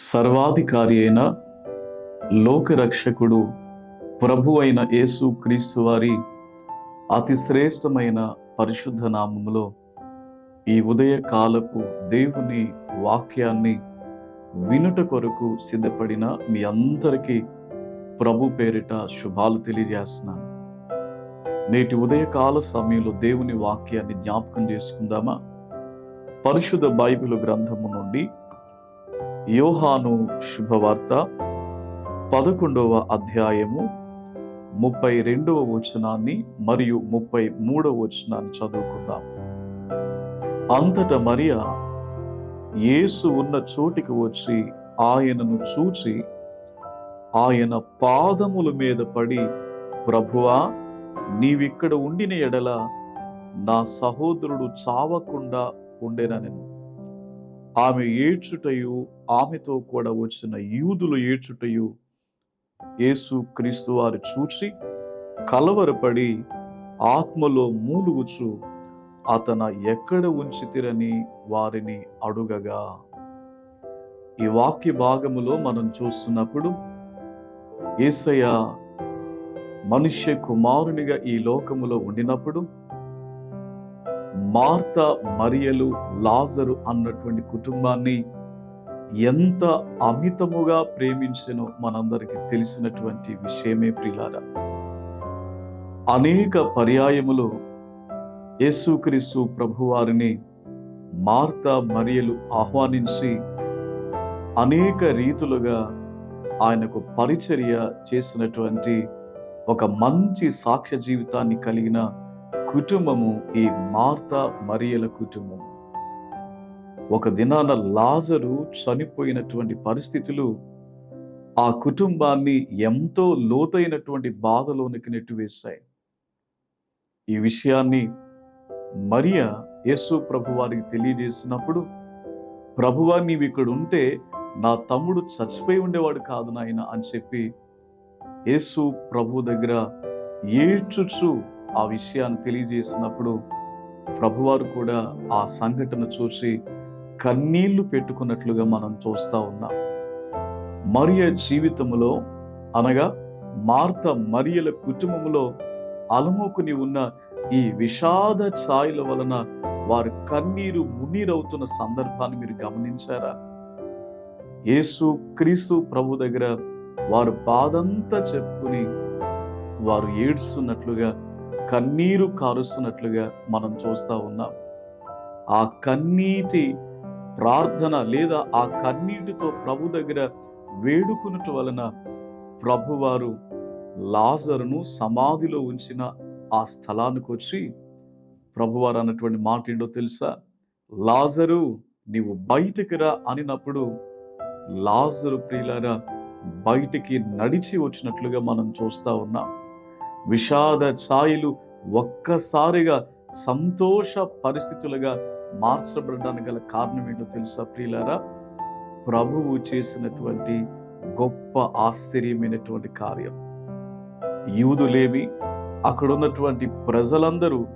సర్వాధికారి అయిన లోకరక్షకుడు ప్రభు అయిన యేసు క్రీస్తు వారి అతి శ్రేష్టమైన పరిశుద్ధ నామములో ఈ ఉదయకాలపు దేవుని వాక్యాన్ని వినుట కొరకు సిద్ధపడిన మీ అందరికీ ప్రభు పేరిట శుభాలు తెలియజేస్తున్నాను. నేటి ఉదయకాల సమయంలో దేవుని వాక్యాన్ని జ్ఞాపకం చేసుకుందామా? పరిశుద్ధ బైబిల్ గ్రంథము నుండి యోహాను శుభవార్త పదకొండవ అధ్యాయము ముప్పై రెండవ వచనాన్ని మరియు ముప్పై మూడవ వచనాన్ని చదువుకుందాం. అంతట మరియా యేసు ఉన్న చోటికి వచ్చి ఆయనను చూచి ఆయన పాదముల మీద పడి ప్రభువా నీవిక్కడ ఉండిన ఎడల నా సహోదరుడు చావకుండా ఉండేనని. ఆమె ఏడ్చుటయు ఆమెతో కూడా వచ్చిన యూదులు ఏడ్చుటయు యేసు క్రీస్తు వారు చూచి కలవరపడి ఆత్మలో మూలుగుచు అతన ఎక్కడ ఉంచితిరని వారిని అడుగగా. ఈ వాక్య భాగములో మనం చూస్తున్నప్పుడు ఏసయ్య మనుష్య కుమారునిగా ఈ లోకములో ఉండినప్పుడు మార్త మరియలు లాజరు అన్నటువంటి కుటుంబాన్ని ఎంత అమితముగా ప్రేమించనో మనందరికీ తెలిసినటువంటి విషయమే ప్రిలారా. అనేక పర్యాయములు యేసుక్రీస్తు ప్రభువారిని మార్త మరియలు ఆహ్వానించి అనేక రీతులుగా ఆయనకు పరిచర్య చేసినటువంటి ఒక మంచి సాక్ష్య జీవితాన్ని కలిగిన కుటుంబము ఈ మార్త మరియల కుటుంబం ఒక దినాన లాజరు చనిపోయినటువంటి పరిస్థితులు ఆ కుటుంబాన్ని ఎంతో లోతైనటువంటి బాధలోనికి నెట్టివేశాయి ఈ విషయాన్ని మరియ యేసు ప్రభు వారికి తెలియజేసినప్పుడు ప్రభువా నీవు ఇక్కడ ఉంటే నా తమ్ముడు చచ్చిపోయి ఉండేవాడు కాదు నాయన అని చెప్పి యేసు ప్రభు దగ్గర ఏడ్చుచు ఆ విషయాన్ని తెలియజేసినప్పుడు ప్రభువారు కూడా ఆ సంఘటన చూసి కన్నీళ్ళు పెట్టుకున్నట్లుగా మనం చూస్తా ఉన్నాం. మరియ జీవితములో అనగా మార్త మరియల కుటుంబంలో అలముకుని ఉన్న ఈ విషాద ఛాయల వలన వారు కన్నీరు మున్నీరవుతున్న సందర్భాన్ని మీరు గమనించారా? యేసు క్రీస్తు ప్రభు దగ్గర వారు బాధంతా చెప్పుకుని వారు ఏడుస్తున్నట్లుగా కన్నీరు కారుస్తున్నట్లుగా మనం చూస్తా ఉన్నాం. ఆ కన్నీటి ప్రార్థన లేదా ఆ కన్నీటితో ప్రభు దగ్గర వేడుకున్నట వలన ప్రభువారు లాజరును సమాధిలో ఉంచిన ఆ స్థలానికి వచ్చి ప్రభువారు అన్నటువంటి మాట ఏంటో తెలుసా? లాజరు నీవు బయటికి రా అనినప్పుడు లాజరు ప్రియులారా బయటికి నడిచి వచ్చినట్లుగా మనం చూస్తా ఉన్నాం. విషాద ఛాయలు ఒక్కసారిగా సంతోష పరిస్థితులుగా మార్చబడడానికి గల కారణం ఏంటో తెలుసా ప్రియులారా? ప్రభువు చేసినటువంటి గొప్ప ఆశ్చర్యమైనటువంటి కార్యం. యూదులేమి అక్కడ ఉన్నటువంటి ప్రజలందరూ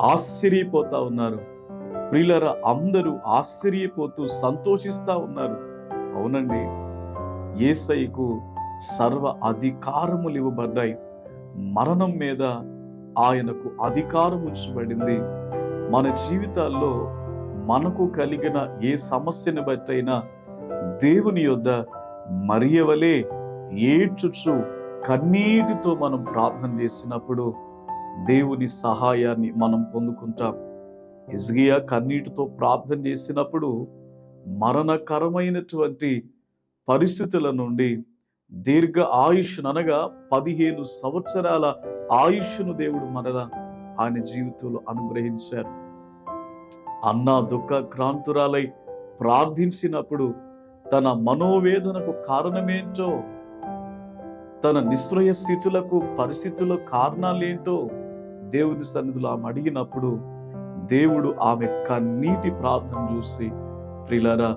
ఆశ్చర్యపోతా ఉన్నారు. ప్రియులరా అందరూ ఆశ్చర్యపోతూ సంతోషిస్తా ఉన్నారు. అవునండి ఏసైకు సర్వ అధికారములు ఇవ్వబడ్డాయి. మరణం మీద ఆయనకు అధికారం ఉంచబడింది. మన జీవితాల్లో మనకు కలిగిన ఏ సమస్యను బట్టైనా దేవుని యొద్ద మరియవలే ఏడ్చుచు కన్నీటితో మనం ప్రార్థన చేసినప్పుడు దేవుని సహాయాన్ని మనం పొందుకుంటాం. ఇజ్గియా కన్నీటితో ప్రార్థన చేసినప్పుడు మరణకరమైనటువంటి పరిస్థితుల నుండి దీర్ఘ ఆయుష్ను అనగా పదిహేను సంవత్సరాల ఆయుష్ను దేవుడు మరల ఆయన జీవితంలో అనుగ్రహించారు. అన్న దుఃఖ క్రాంతురాలై ప్రార్థించినప్పుడు తన మనోవేదనకు కారణమేంటో తన నిశ్రయ స్థితులకు పరిస్థితుల కారణాలేంటో దేవుని సన్నిధిలో ఆమె అడిగినప్పుడు దేవుడు ఆమె కన్నీటి ప్రార్థన చూసి ప్రిలరా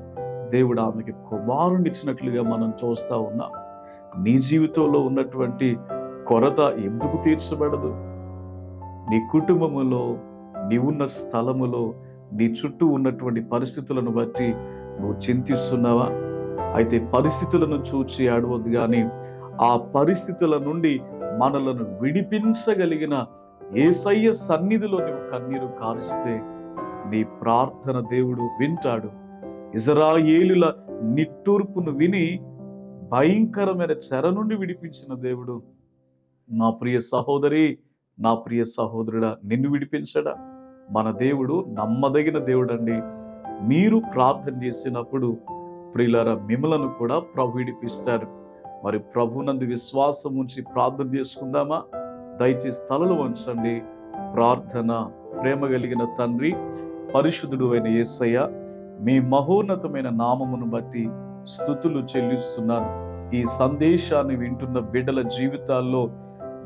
దేవుడు ఆమెకి కుమారుడిచ్చినట్లుగా మనం చూస్తా ఉన్నాం. నీ జీవితంలో ఉన్నటువంటి కొరత ఎందుకు తీర్చబడదు? నీ కుటుంబములో నీవున్న ఉన్న స్థలములో నీ చుట్టూ ఉన్నటువంటి పరిస్థితులను బట్టి నువ్వు చింతిస్తున్నావా? అయితే పరిస్థితులను చూచి ఆడవద్దు కానీ ఆ పరిస్థితుల నుండి మనలను విడిపించగలిగిన ఏసయ్య సన్నిధిలో నువ్వు కన్నీరు కారిస్తే నీ ప్రార్థన దేవుడు వింటాడు. ఇజరాయేలుల నిట్టూర్పును విని భయంకరమైన చెర నుండి విడిపించిన దేవుడు. నా ప్రియ సహోదరి నా ప్రియ సహోదరుడా నిన్ను విడిపించడా? మన దేవుడు నమ్మదగిన దేవుడండి. మీరు ప్రార్థన చేసినప్పుడు ప్రియులర మిమ్మలను కూడా ప్రభు విడిపిస్తారు మరి ప్రభునందు విశ్వాసం ఉంచి ప్రార్థన చేసుకుందామా? దయచేసి తలలు వంచండి. ప్రార్థన ప్రేమ కలిగిన తండ్రి పరిశుద్ధుడు అయిన యేసయ్య మీ మహోన్నతమైన నామమును బట్టి స్థుతులు చెల్లిస్తున్నాను. ఈ సందేశాన్ని వింటున్న బిడ్డల జీవితాల్లో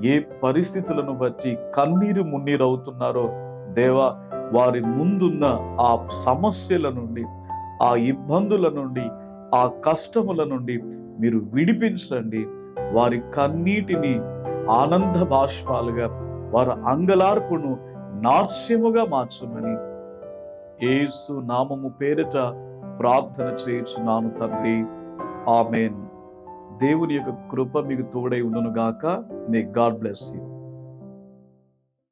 ఏ పరిస్థితులను బట్టి కన్నీరు మున్నీరవుతున్నారో దేవా వారి ముందున్న ఆ సమస్యల నుండి ఆ ఇబ్బందుల నుండి ఆ కష్టముల నుండి మీరు విడిపించండి. వారి కన్నీటిని ఆనంద బాష్పాలుగా వారి అంగలార్పును నాట్యముగా మార్చమని. ఏసు నామము పేరిట ప్రార్థన చేయుచున్నాను తండ్రి. ఆమెన్. దేవుని యొక్క కృప మీకు తోడై ఉండును గాక మే గాడ్ బ్లెస్ యూ